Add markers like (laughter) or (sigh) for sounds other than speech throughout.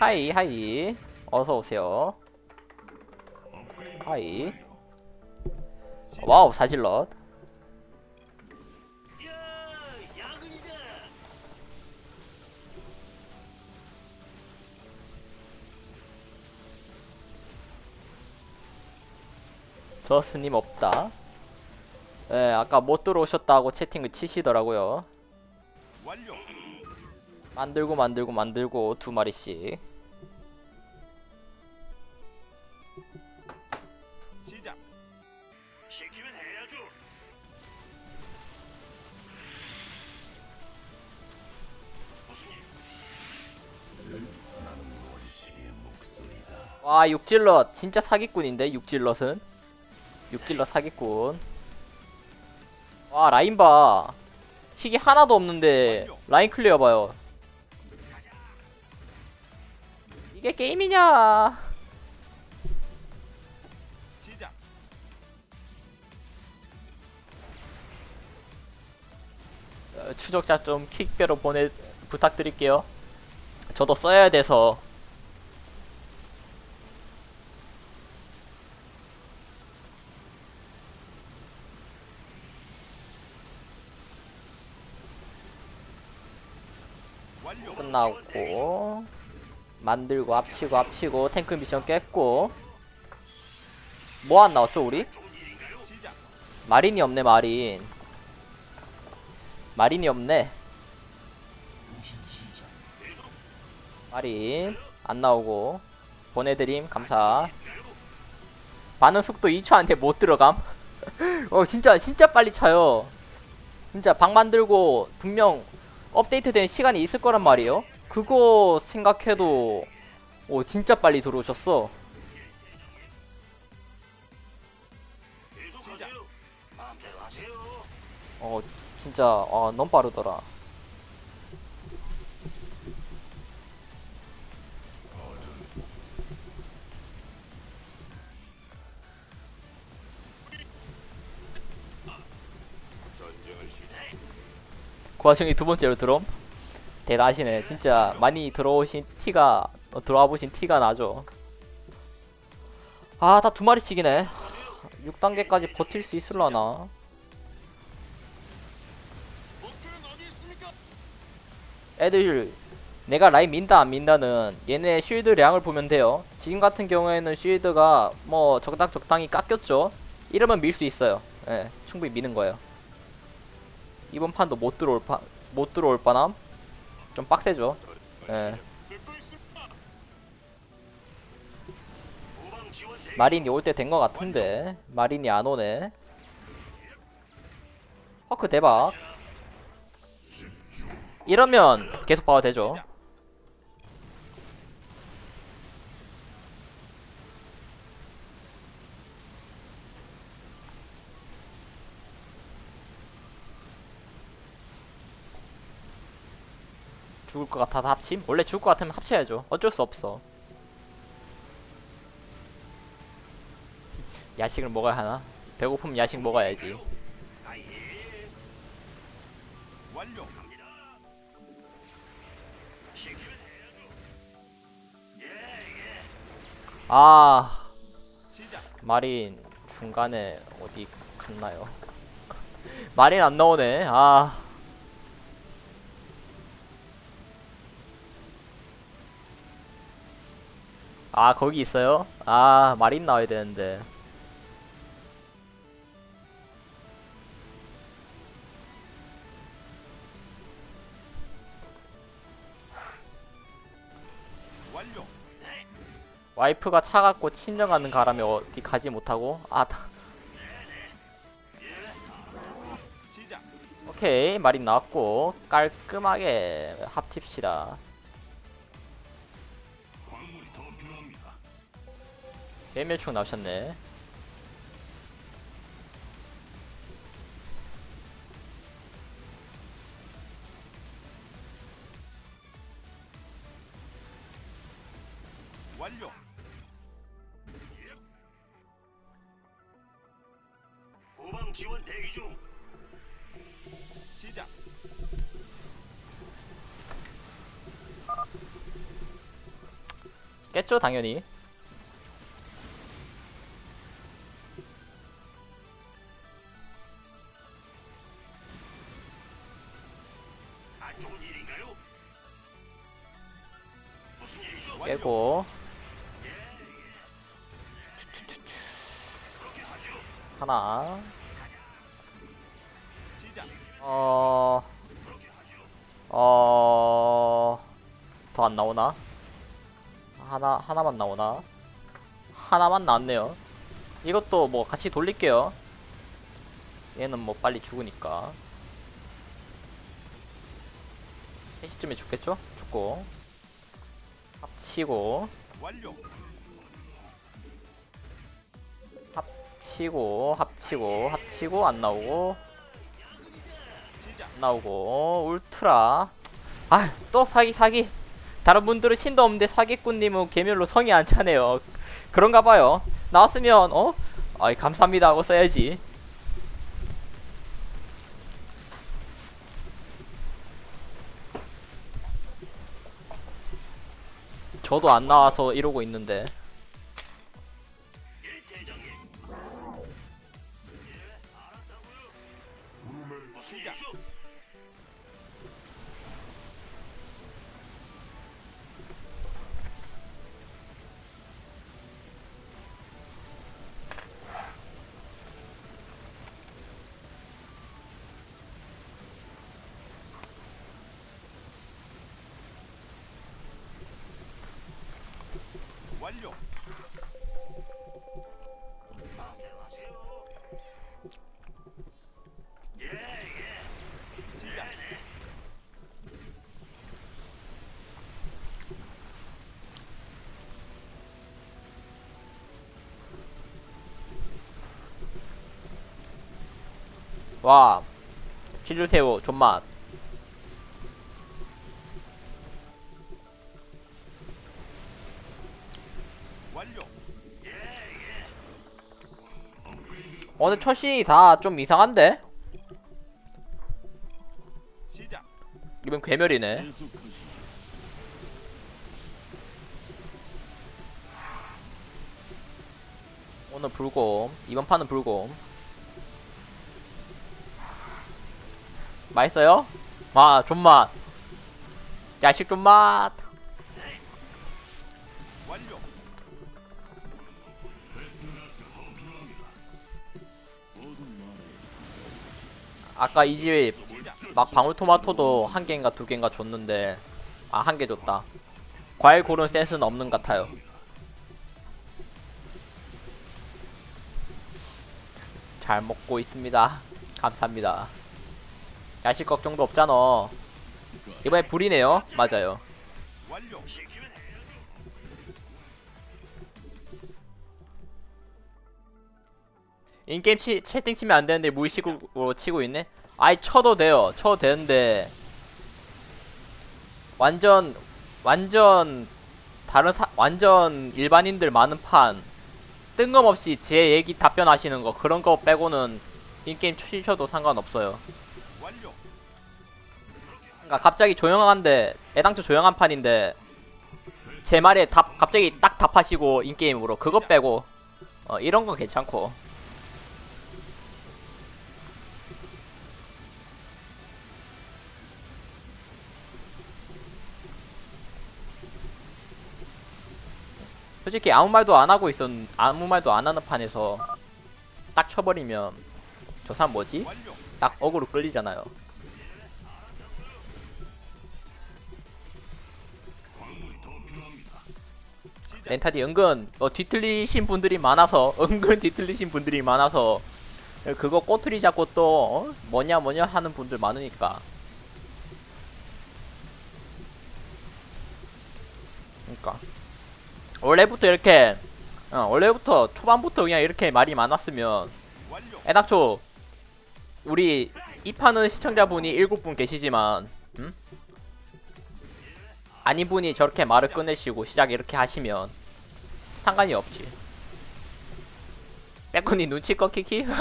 하이 하이 어서 오세요. 하이. 와우 사질럿. 저스님 없다. 예, 아까 못 들어오셨다고 채팅을 치시더라고요. 만들고 만들고 만들고 두 마리씩. 와 육질럿. 진짜 사기꾼인데 육질럿은? 육질럿 사기꾼. 와 라인 봐. 킥이 하나도 없는데 라인 클리어 봐요. 이게 게임이냐? 추적자 좀 킥배로 보내 부탁드릴게요. 저도 써야 돼서 끝나고 만들고 합치고 합치고 탱크 미션 깼고 뭐 안 나왔죠 우리? 마린이 없네 마린. 마린이 없네. 마린 안 나오고 보내드림 감사. 반응 속도 2초한테 못 들어감? (laughs) 어 진짜 진짜 빨리 차요. 진짜 방 만들고 분명 업데이트된 시간이 있을 거란 말이에요. 그거 생각해도 오 진짜 빨리 들어오셨어. 어 진짜 어 너무 빠르더라 그 와중에 두 번째로 들어옴 대단하시네. 진짜 많이 들어오신 티가 어, 들어와 보신 티가 나죠. 아 다 두 마리씩이네. 6단계까지 버틸 수 있을라나? 애들 내가 라인 민다 안 민다는 얘네 쉴드량을 보면 돼요. 지금 같은 경우에는 쉴드가 뭐 적당 적당히 깎였죠? 이러면 밀 수 있어요. 예 충분히 미는 거예요 이번 판도 못 들어올 판못 들어올 바람 좀 빡세죠. 예. 마린이 올 때된거 같은데. 마린이 안 오네. 허크 대박. 이러면 계속 봐도 되죠 죽을 것 같아서 합침? 원래 죽을 것 같으면 합쳐야죠 어쩔 수 없어 야식을 먹어야 하나? 배고프면 야식 먹어야지. 아. 마린 중간에 어디 갔나요? (laughs) 마린 안 나오네 아 아, 거기 있어요? 아, 마린 나와야 되는데. 완료. 와이프가 차갖고 친정가는 가라면 어디 가지 못하고? 아, 다-. 오케이. 마린 나왔고, 깔끔하게 합칩시다. 개멸충 나오셨네. 완료. 후방 지원 대기 중. 시작. 깼죠 당연히 하나. 어... 어... 더 안 나오나? 하나, 하나만 나오나? 하나만 나왔네요. 이것도 뭐 같이 돌릴게요. 얘는 뭐 빨리 죽으니까. 3시쯤에 죽겠죠? 죽고. 합치고, 완료. 합치고, 합치고, 합치고, 안 나오고. 안 나오고, 울트라. 아, 또 사기, 사기. 다른 분들은 신도 없는데 사기꾼님은 개멸로 성이 안 차네요. 그런가 봐요. 나왔으면, 어? 아이, 감사합니다 하고 써야지. 저도 안 나와서 이러고 있는데. 와, 진류새우 존맛. 오늘 첫이 다좀 이상한데? 이번 괴멸이네. 오늘 불곰. 이번 판은 불곰. 맛있어요? 와, 존맛. 야식 존맛. 아까 이 집. 막 방울토마토도 한 개인가 두 개인가 줬는데 아 한 개 줬다. 과일 고른 센스는 없는 것 같아요. 잘 먹고 있습니다. 감사합니다. 야식 걱정도 없잖아. 이번에 불이네요. 맞아요. 인게임 치, 채팅 치면 안 되는데 무의식으로 치고 있네? 아이 쳐도 돼요. 쳐도 되는데 완전 완전 다른 사, 완전 일반인들 많은 판 뜬금없이 제 얘기 답변하시는 거 그런 거 빼고는 인게임 치셔도 상관없어요. 그러니까 갑자기 조용한데 애당초 조용한 판인데 제 말에 답 갑자기 딱 답하시고 인게임으로 그거 빼고 어, 이런 건 괜찮고. 솔직히 아무 말도 안 하고 있었 아무 말도 안 하는 판에서 딱 쳐버리면 저 사람 뭐지? 딱 어그로 끌리잖아요. 멘탈이 은근 어, 뒤틀리신 분들이 많아서 (laughs) 은근 뒤틀리신 분들이 많아서 그거 꼬투리 잡고 또 어? 뭐냐 뭐냐 하는 분들 많으니까 그러니까 원래부터 이렇게 어, 원래부터 초반부터 그냥 이렇게 말이 많았으면. 애당초 우리 이 판은 시청자분이 7분 계시지만 음? 아닌 분이 저렇게 말을 꺼내시고 시작 이렇게 하시면 상관이 없지 빼꾸니 눈치 꺾이기? (laughs)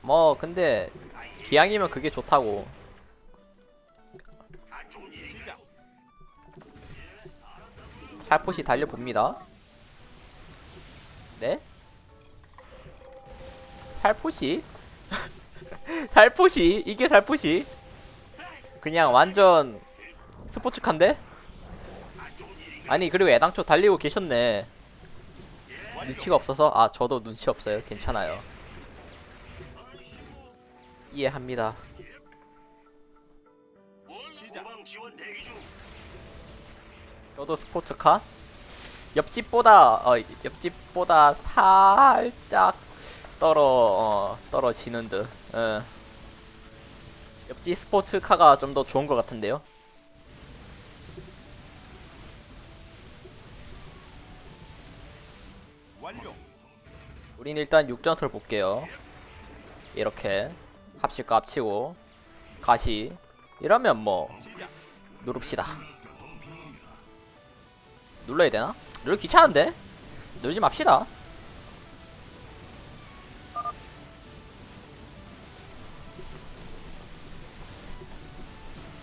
뭐 근데 기왕이면 그게 좋다고 살포시 달려봅니다 네? 살포시? 살포시? (laughs) 이게 살포시? 그냥 완전 스포츠카인데? 아니 그리고 애당초 달리고 계셨네 눈치가 없어서? 아 저도 눈치 없어요 괜찮아요 이해합니다 저도 스포츠카? 옆집보다 어 옆집보다 살짝 떨어 어, 떨어지는 듯. 어. 옆집 스포츠카가 좀 더 좋은 것 같은데요. 우린 일단 육전투를 볼게요. 이렇게 거 합치고 가시 이러면 뭐. 누릅시다. 눌러야 되나? 누르 귀찮은데? 누르지 맙시다.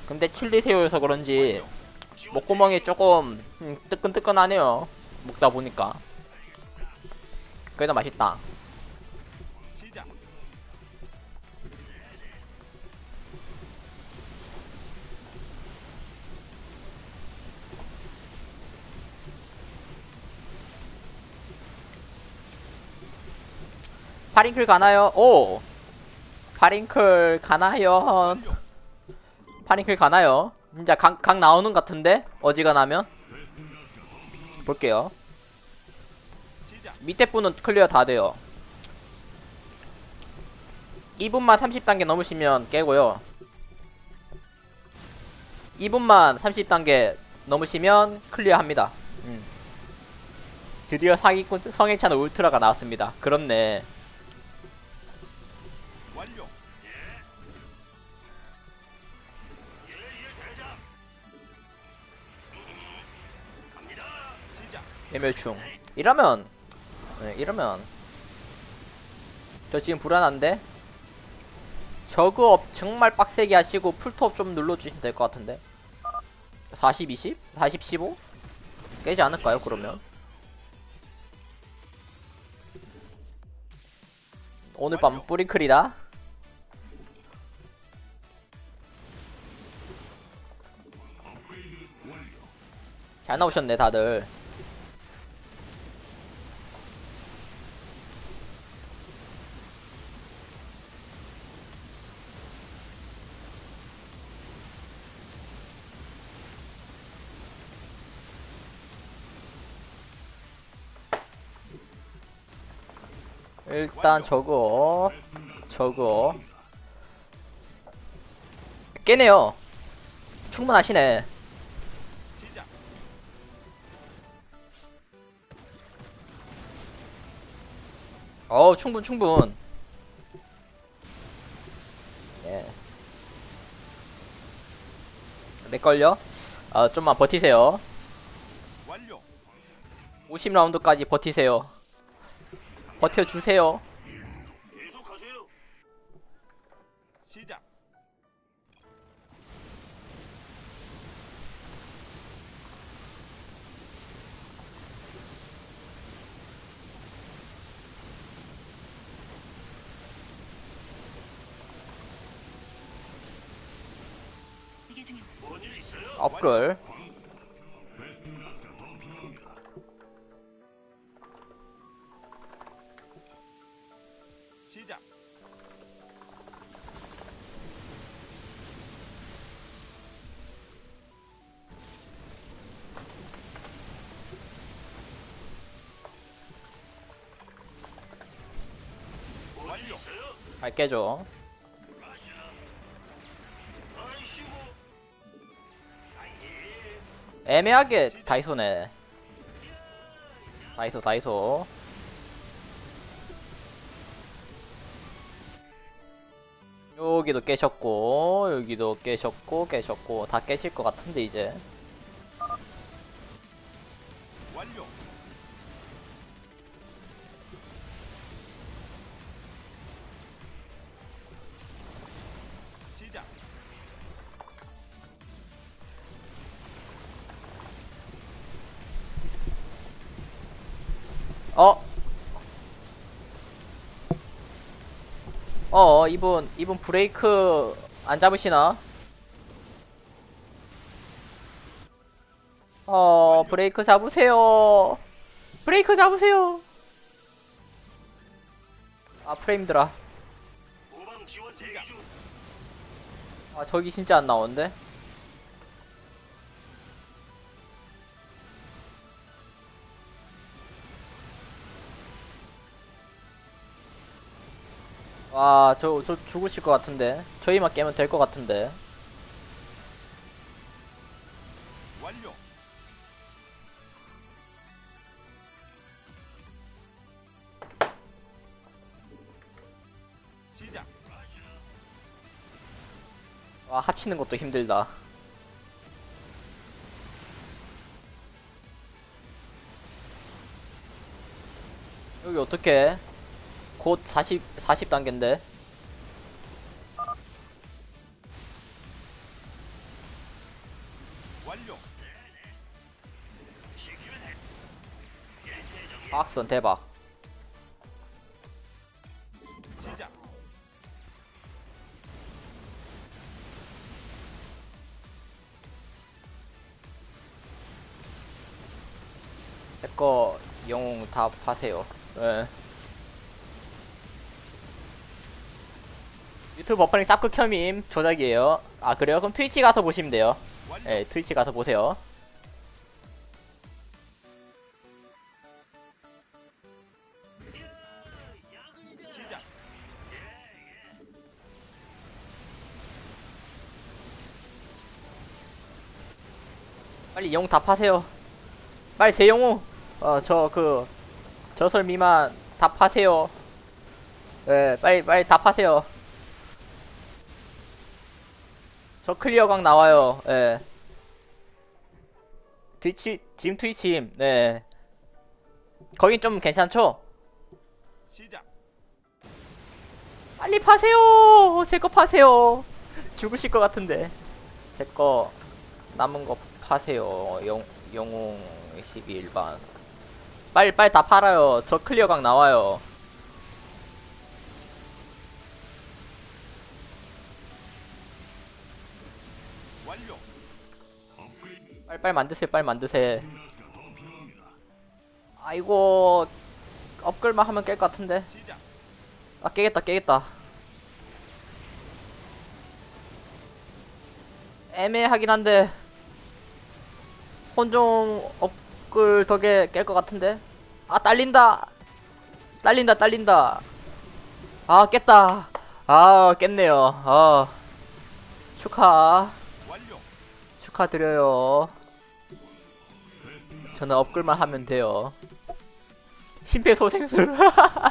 근데 칠리새우여서 그런지 목구멍이 조금 음, 뜨끈뜨끈하네요. 먹다 보니까. 그래도 맛있다. 파링클 가나요? 오! 파링클 가나요? 파링클 가나요? 진짜 각, 각 나오는 것 같은데? 어지간하면? 볼게요. 밑에 분은 클리어 다 돼요. 2분만 30단계 넘으시면 깨고요. 2분만 30단계 넘으시면 클리어 합니다. 음. 드디어 사기꾼 성일찬 울트라가 나왔습니다. 그렇네. 예멸충. 이러면, 네, 이러면. 저 지금 불안한데? 저그업 정말 빡세게 하시고 풀톱 좀 눌러주시면 될 것 같은데. 40, 20? 40, 15? 깨지 않을까요, 그러면? 오늘 밤 뿌리클이다? 잘 나오셨네, 다들. 일단 저거 저거. 깨네요. 충분하시네. 시작. 어 충분 충분. 예. 내걸려? 아 좀만 버티세요. 완료. 50라운드까지 버티세요 버텨주세요. 시작. 업글 아이씨고. 애매하게 다이소네. 다이소 다이소. 여기도 깨셨고 여기도 깨셨고 깨셨고 다 깨실 것 같은데 이제 이분 이분 브레이크 안 잡으시나? 어 브레이크 잡으세요 브레이크 잡으세요 아 프레임들아. 아 저기 진짜 안 나오는데 와저저 죽으실 것 같은데 저희만 깨면 될 것 같은데 완료. 시작. 와 합치는 것도 힘들다 여기 어떻게 곧 40, 40단계인데 완료. 시키면 해. 예, 대장님. 박선 대박. 제거 영웅 다 파세요 예. 유튜브 버퍼링 사크 켜밈 조작이에요 아 그래요? 그럼 트위치 가서 보시면 돼요. 예 트위치 가서 보세요. 빨리 영웅 다 파세요. 빨리 제 영웅. 어, 저 그 저설 미만 다 파세요. 예, 빨리 빨리 다 파세요. 저 클리어 각 나와요. 예. 트위치 지금 트위치. 네. 거긴 좀 괜찮죠? 시작. 빨리 파세요. 제 거 파세요. 죽으실 것 같은데. 제 거 남은 거 파세요. 영 영웅 12일반. 빨리 빨리 다 팔아요. 저 클리어 각 나와요. 빨리 만드세요. 빨리 만드세요. 아이고 업글만 하면 깰 것 같은데. 아 깨겠다 깨겠다. 애매하긴 한데 혼종 업글 덕에 깰 것 같은데. 아 딸린다. 딸린다 딸린다. 아 깼다. 아 깼네요. 아 축하. 축하드려요. 저는 업글만 하면 돼요. 심폐소생술.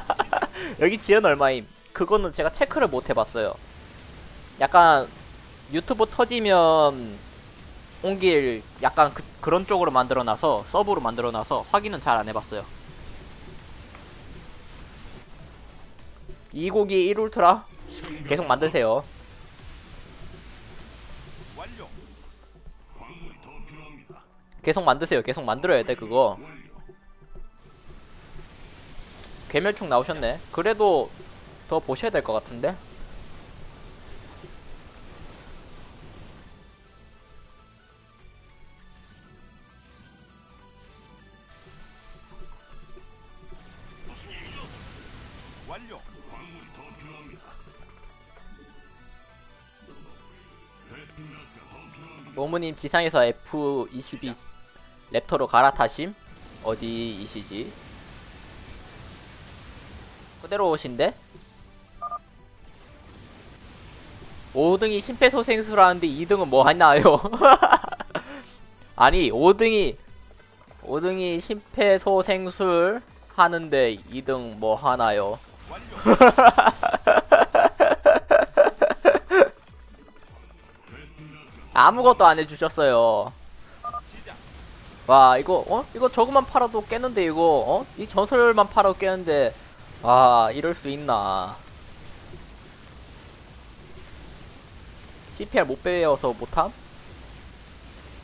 (laughs) 여기 지연 얼마임? 그거는 제가 체크를 못 해봤어요. 약간 유튜브 터지면 옮길 약간 그, 그런 쪽으로 만들어놔서 서브로 만들어놔서 확인은 잘 안 해봤어요. 2곡이 1울트라 계속 만드세요. 계속 만드세요. 계속 만들어야 돼 그거. 괴멸충 나오셨네. 그래도 더 보셔야 될 것 같은데. 모모님 지상에서 F22 랩터로 갈아타심? 어디이시지? 그대로 오신데? 5등이 심폐소생술하는데 2등은 (laughs) 뭐 하나요? 아니 5등이 5등이 심폐소생술 하는데 2등 뭐 하나요? 아무것도 안 해주셨어요. 와 이거 어? 이거 저것만 팔아도 깨는데 이거 어 이 전설만 팔아도 깨는데 와 이럴 수 있나? CPR 못 배워서 못함?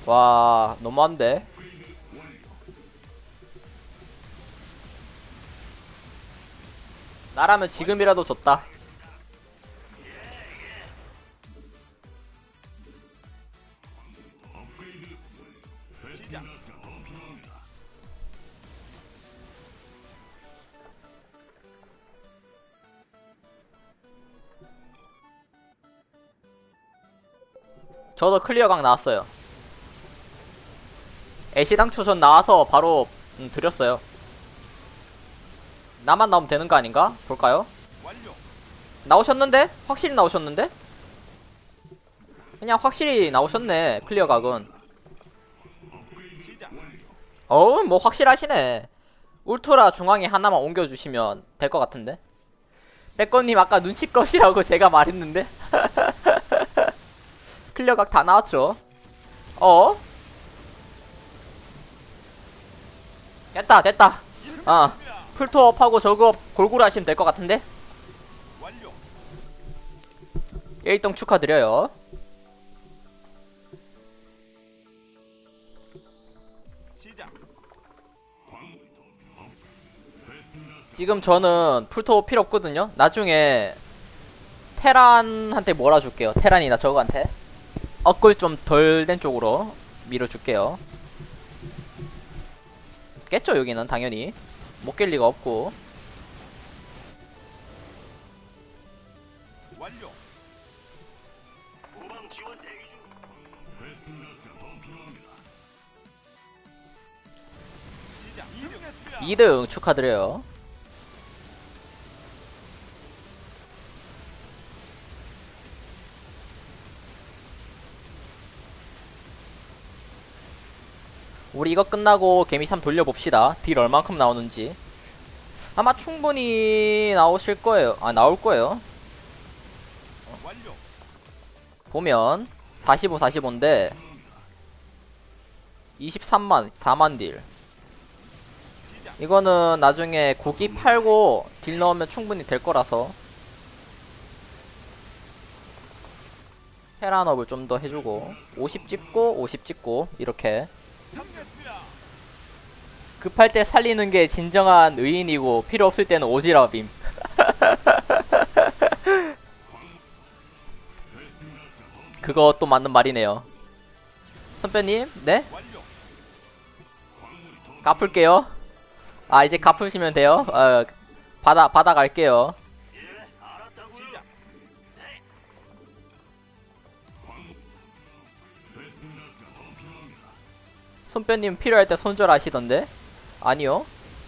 와 너무한데? 나라면 지금이라도 졌다 저도 클리어각 나왔어요. 애시당초 전 나와서 바로 음, 드렸어요. 나만 나오면 되는 거 아닌가? 볼까요? 나오셨는데? 확실히 나오셨는데? 그냥 확실히 나오셨네 클리어 각은 시작. 어우 뭐 확실하시네 울트라 중앙에 하나만 옮겨주시면 될 것 같은데 빼꺼님 아까 눈치껏이라고 (laughs) 제가 말했는데 (laughs) 클리어각 다 나왔죠 어? 됐다 됐다 아. 풀토업하고 저거 골고루 하시면 될 것 같은데 완료. 1등 축하드려요. 지금 저는 풀토 필요 없거든요. 나중에 테란한테 몰아줄게요. 테란이나 저거한테 업글 좀 덜 된 쪽으로 밀어줄게요. 깼죠 여기는 당연히 못 깰 리가 없고 완료. 후방 지원 대기 중. 시작. 이동했습니다. 2등 축하드려요. 우리 이거 끝나고 개미 3 돌려봅시다. 딜 얼만큼 나오는지. 아마 충분히 나오실 거예요. 아, 나올 거예요. 보면 45, 45인데 23만, 4만 딜. 이거는 나중에 고기 팔고 딜 넣으면 충분히 될 거라서 헤란업을 좀 더 해주고 50 찍고 50 찍고 이렇게. 급할 때 살리는 게 진정한 의인이고 필요 없을 때는 오지랖임. (laughs) 그것도 맞는 말이네요. 선배님 네? 갚을게요. 아 이제 갚으시면 돼요. 어, 받아 예, 알았다고요. 손뼈님 필요할 때 손절하시던데? 아니요.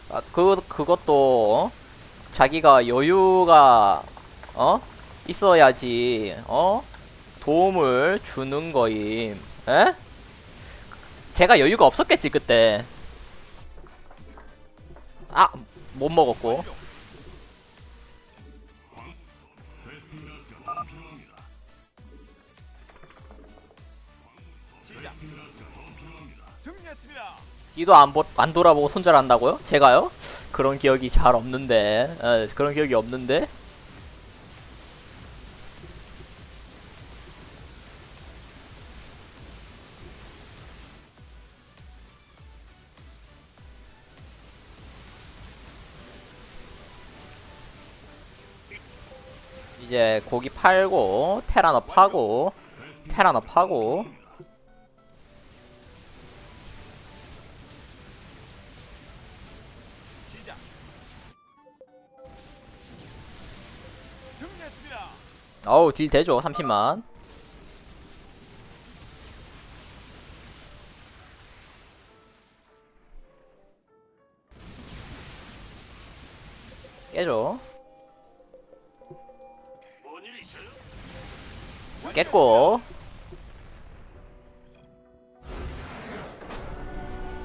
아, 그, 그것도, 어? 자기가 여유가, 어? 있어야지, 어? 도움을 주는 거임. 에? 제가 여유가 없었겠지, 그때. 아, 못 먹었고. 뒤도 안, 보, 안 돌아보고 손절한다고요? 제가요? 그런 기억이 잘 없는데. 에, 그런 기억이 없는데? 이제 고기 팔고 테라너 파고 테라너 파고 어우 딜 되죠 30만. 깨죠? 깼고.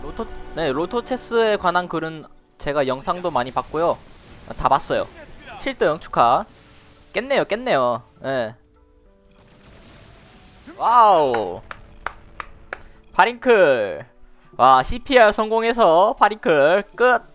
로토 네 로토 체스에 관한 글은 제가 영상도 많이 봤고요. 아, 다 봤어요. 승리했습니다. 7등 축하. 깼네요 깼네요 예. 와우. 파링클. 와 CPR 성공해서 파링클 끝